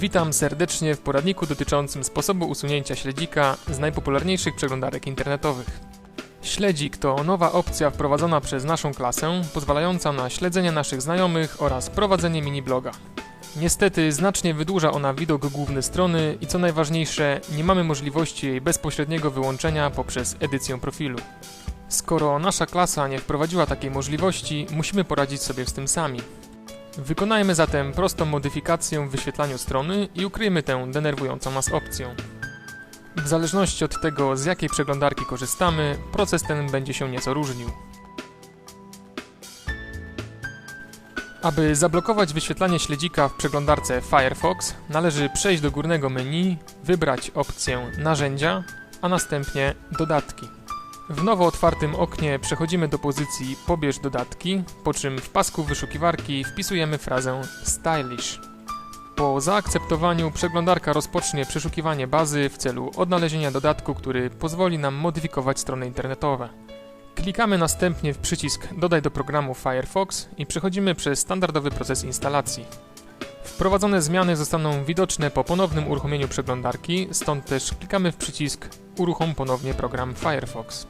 Witam serdecznie w poradniku dotyczącym sposobu usunięcia śledzika z najpopularniejszych przeglądarek internetowych. Śledzik to nowa opcja wprowadzona przez naszą klasę, pozwalająca na śledzenie naszych znajomych oraz prowadzenie mini-bloga. Niestety znacznie wydłuża ona widok główny strony i co najważniejsze, nie mamy możliwości jej bezpośredniego wyłączenia poprzez edycję profilu. Skoro nasza klasa nie wprowadziła takiej możliwości, musimy poradzić sobie z tym sami. Wykonajmy zatem prostą modyfikację w wyświetlaniu strony i ukryjmy tę denerwującą nas opcję. W zależności od tego, z jakiej przeglądarki korzystamy, proces ten będzie się nieco różnił. Aby zablokować wyświetlanie śledzika w przeglądarce Firefox, należy przejść do górnego menu, wybrać opcję Narzędzia, a następnie Dodatki. W nowo otwartym oknie przechodzimy do pozycji Pobierz dodatki, po czym w pasku wyszukiwarki wpisujemy frazę Stylish. Po zaakceptowaniu przeglądarka rozpocznie przeszukiwanie bazy w celu odnalezienia dodatku, który pozwoli nam modyfikować strony internetowe. Klikamy następnie w przycisk Dodaj do programu Firefox i przechodzimy przez standardowy proces instalacji. Wprowadzone zmiany zostaną widoczne po ponownym uruchomieniu przeglądarki, stąd też klikamy w przycisk Uruchom ponownie program Firefox.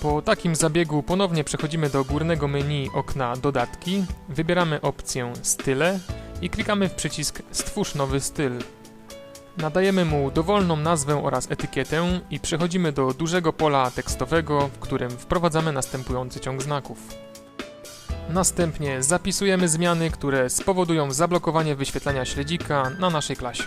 Po takim zabiegu ponownie przechodzimy do górnego menu okna Dodatki, wybieramy opcję Style i klikamy w przycisk Stwórz nowy styl. Nadajemy mu dowolną nazwę oraz etykietę i przechodzimy do dużego pola tekstowego, w którym wprowadzamy następujący ciąg znaków. Następnie zapisujemy zmiany, które spowodują zablokowanie wyświetlania śledzika na naszej klasie.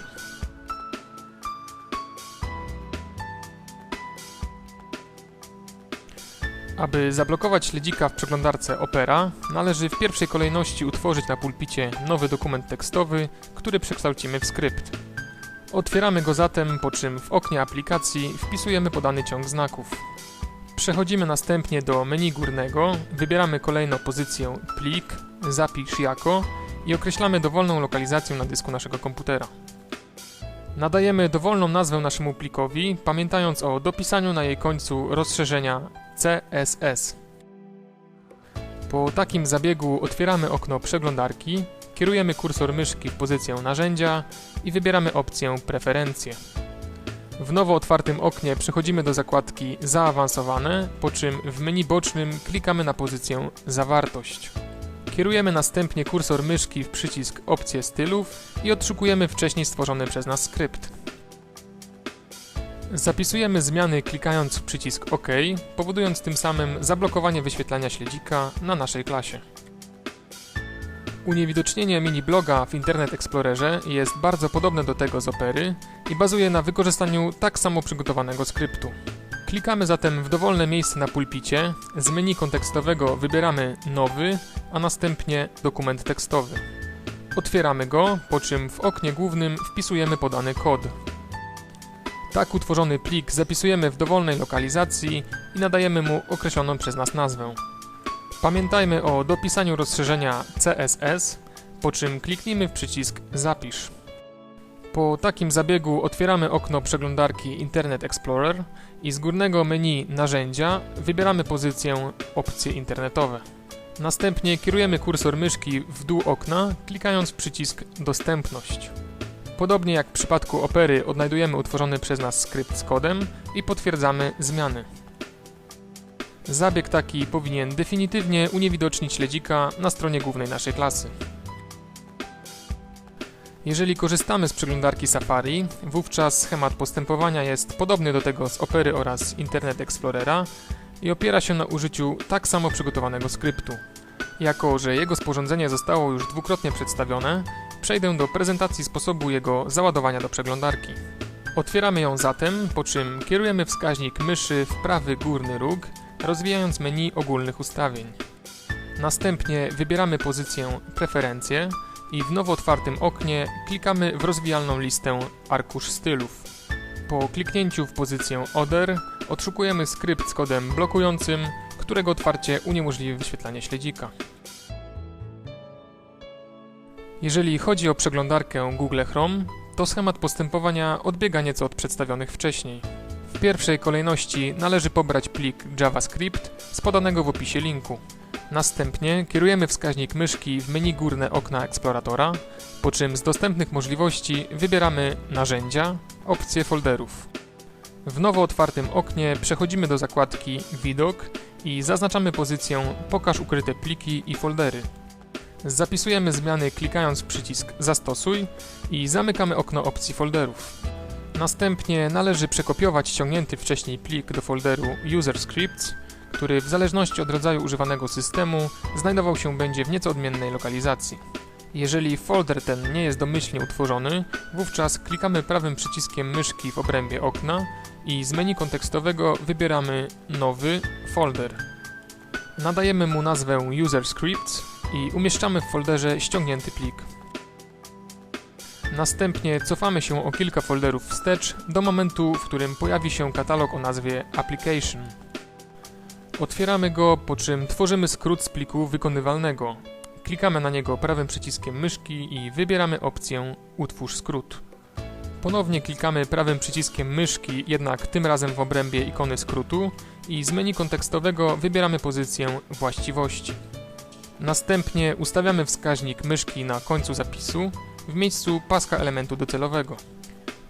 Aby zablokować śledzika w przeglądarce Opera, należy w pierwszej kolejności utworzyć na pulpicie nowy dokument tekstowy, który przekształcimy w skrypt. Otwieramy go zatem, po czym w oknie aplikacji wpisujemy podany ciąg znaków. Przechodzimy następnie do menu górnego, wybieramy kolejno pozycję Plik, Zapisz jako i określamy dowolną lokalizację na dysku naszego komputera. Nadajemy dowolną nazwę naszemu plikowi, pamiętając o dopisaniu na jej końcu rozszerzenia CSS. Po takim zabiegu otwieramy okno przeglądarki, kierujemy kursor myszki w pozycję narzędzia i wybieramy opcję Preferencje. W nowo otwartym oknie przechodzimy do zakładki Zaawansowane, po czym w menu bocznym klikamy na pozycję Zawartość. Kierujemy następnie kursor myszki w przycisk Opcje stylów i odszukujemy wcześniej stworzony przez nas skrypt. Zapisujemy zmiany klikając w przycisk OK, powodując tym samym zablokowanie wyświetlania śledzika na naszej klasie. Uniewidocznienie mini bloga w Internet Explorerze jest bardzo podobne do tego z Opery i bazuje na wykorzystaniu tak samo przygotowanego skryptu. Klikamy zatem w dowolne miejsce na pulpicie, z menu kontekstowego wybieramy Nowy, a następnie Dokument tekstowy. Otwieramy go, po czym w oknie głównym wpisujemy podany kod. Tak utworzony plik zapisujemy w dowolnej lokalizacji i nadajemy mu określoną przez nas nazwę. Pamiętajmy o dopisaniu rozszerzenia CSS, po czym kliknijmy w przycisk Zapisz. Po takim zabiegu otwieramy okno przeglądarki Internet Explorer i z górnego menu Narzędzia wybieramy pozycję Opcje internetowe. Następnie kierujemy kursor myszki w dół okna, klikając przycisk Dostępność. Podobnie jak w przypadku Opery odnajdujemy utworzony przez nas skrypt z kodem i potwierdzamy zmiany. Zabieg taki powinien definitywnie uniewidocznić śledzika na stronie głównej naszej klasy. Jeżeli korzystamy z przeglądarki Safari, wówczas schemat postępowania jest podobny do tego z Opery oraz Internet Explorera i opiera się na użyciu tak samo przygotowanego skryptu. Jako, że jego sporządzenie zostało już dwukrotnie przedstawione, przejdę do prezentacji sposobu jego załadowania do przeglądarki. Otwieramy ją zatem, po czym kierujemy wskaźnik myszy w prawy górny róg, rozwijając menu ogólnych ustawień. Następnie wybieramy pozycję Preferencje i w nowo otwartym oknie klikamy w rozwijalną listę Arkusz stylów. Po kliknięciu w pozycję Other odszukujemy skrypt z kodem blokującym, którego otwarcie uniemożliwi wyświetlanie śledzika. Jeżeli chodzi o przeglądarkę Google Chrome, to schemat postępowania odbiega nieco od przedstawionych wcześniej. W pierwszej kolejności należy pobrać plik JavaScript z podanego w opisie linku. Następnie kierujemy wskaźnik myszki w menu górne okna eksploratora, po czym z dostępnych możliwości wybieramy Narzędzia, opcje folderów. W nowo otwartym oknie przechodzimy do zakładki Widok i zaznaczamy pozycję Pokaż ukryte pliki i foldery. Zapisujemy zmiany klikając przycisk Zastosuj i zamykamy okno opcji folderów. Następnie należy przekopiować ściągnięty wcześniej plik do folderu User Scripts, który w zależności od rodzaju używanego systemu znajdował się będzie w nieco odmiennej lokalizacji. Jeżeli folder ten nie jest domyślnie utworzony, wówczas klikamy prawym przyciskiem myszki w obrębie okna i z menu kontekstowego wybieramy Nowy folder. Nadajemy mu nazwę User Scripts i umieszczamy w folderze ściągnięty plik. Następnie cofamy się o kilka folderów wstecz do momentu, w którym pojawi się katalog o nazwie Application. Otwieramy go, po czym tworzymy skrót z pliku wykonywalnego. Klikamy na niego prawym przyciskiem myszki i wybieramy opcję Utwórz skrót. Ponownie klikamy prawym przyciskiem myszki, jednak tym razem w obrębie ikony skrótu i z menu kontekstowego wybieramy pozycję Właściwości. Następnie ustawiamy wskaźnik myszki na końcu zapisu w miejscu paska elementu docelowego.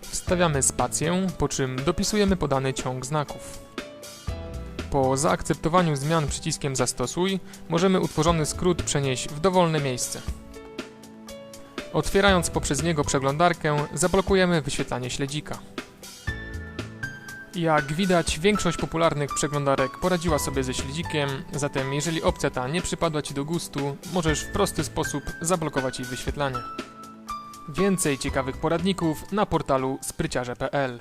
Wstawiamy spację, po czym dopisujemy podany ciąg znaków. Po zaakceptowaniu zmian przyciskiem Zastosuj możemy utworzony skrót przenieść w dowolne miejsce. Otwierając poprzez niego przeglądarkę, zablokujemy wyświetlanie śledzika. Jak widać, większość popularnych przeglądarek poradziła sobie ze śledzikiem, zatem jeżeli opcja ta nie przypadła Ci do gustu, możesz w prosty sposób zablokować jej wyświetlanie. Więcej ciekawych poradników na portalu spryciarze.pl